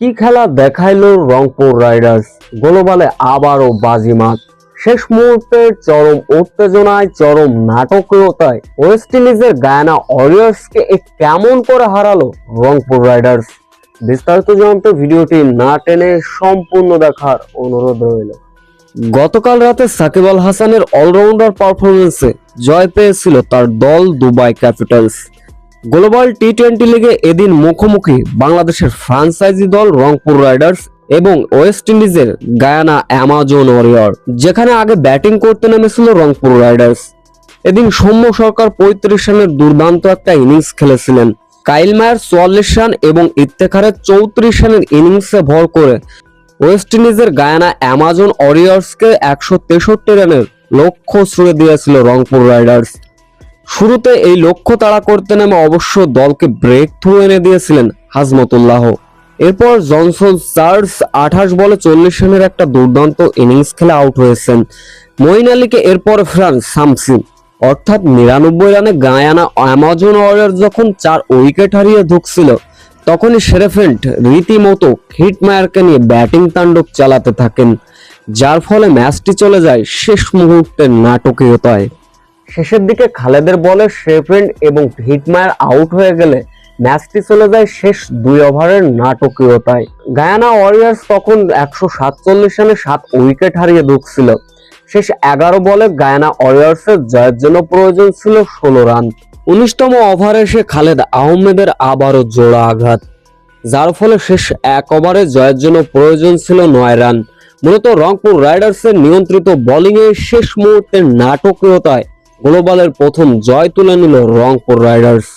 কি খেলা দেখাইল রংপুর রাইডার্স? গ্লোবালে আবারও বাজিমাত। শেষ মুহূর্তে চরম উত্তেজনায়, চরম নাটকীয়তায় ওয়েস্ট ইন্ডিজের গায়ানা ওয়ারিয়ার্সকে কেমন করে হারালো রংপুর রাইডার্স? বিস্তারিত জানতে ভিডিওটি না টেনে সম্পূর্ণ দেখার অনুরোধ রইল। গতকাল রাতে সাকিব আল হাসানের অলরাউন্ডার পারফরমেন্সে জয় পেয়েছিল তার দল Dubai Capitals. Global T twenty লিগে এদিন মুখোমুখি বাংলাদেশের ফ্রাঞ্চাইজি দল রংপুর রাইডার্স এবং ওয়েস্ট ইন্ডিজের গায়ানা অ্যামাজন ওয়ারিয়র, যেখানে আগে ব্যাটিং করতে নেমেছিল রংপুর রাইডার্স। এদিন সৌম্য সরকার পঁয়ত্রিশ রানের দুর্দান্ত একটা ইনিংস খেলেছিলেন। কাইল মায়ার চুয়াল্লিশ রান এবং ইত্তেখারের চৌত্রিশ রানের ইনিংসে ভর করে ওয়েস্ট ইন্ডিজের গায়ানা অ্যামাজন ওয়ারিয়র্সকে একশো তেষট্টি রানের লক্ষ্য ছুড়ে দিয়েছিল রংপুর রাইডার্স। শুরুতে এই লক্ষ্য তাড়া করতে নেমে অবশ্য দলকে ব্রেক থ্রু এনে দিয়েছিলেন হাজমতুল্লাহ। এরপর জনসন চার্লস আঠাশ বলে চল্লিশ রানের একটা দুর্দান্ত ইনিংস খেলে আউট হয়েছেন। মঈন আলীকে এরপর ফ্রান সামসি অর্থাৎ নিরানব্বই রানে গায়ানা অ্যামাজন ওয়ারিয়র যখন চার উইকেট হারিয়ে ঢুকছিল তখনই শেরেফেন্ট রীতিমতো হিটমায়ারকে নিয়ে ব্যাটিং তাণ্ডব চালাতে থাকেন, যার ফলে ম্যাচটি চলে যায় শেষ মুহূর্তের নাটকীয়তায়। শেষের দিকে খালেদের বলে শেফেন্ড এবং হিটমায়ার আউট হয়ে গেলে ম্যাচটি চলে যায় শেষ দুই ওভারের নাটকীয়তায়। গায়ানা ওয়ারিয়ার্স তখন একশো সাতচল্লিশ রানে সাত উইকেট হারিয়ে ঢুকছিল শেষ এগারো বলে গায়ানা ওয়ারিয়ার্সের জয়ের জন্য প্রয়োজন ছিল ষোলো রান। উনিশতম ওভারে এসে খালেদ আহমেদের আবারও জোড়া আঘাত। যার ফলে শেষ এক ওভারে জয়ের জন্য প্রয়োজন ছিল নয় রান। মূলত রংপুর রাইডার্সের নিয়ন্ত্রিত বোলিংয়ে শেষ মুহূর্তের নাটকীয়তায় গ্লোবালের প্রথম জয় তুলে নিল রংপুর রাইডার্স।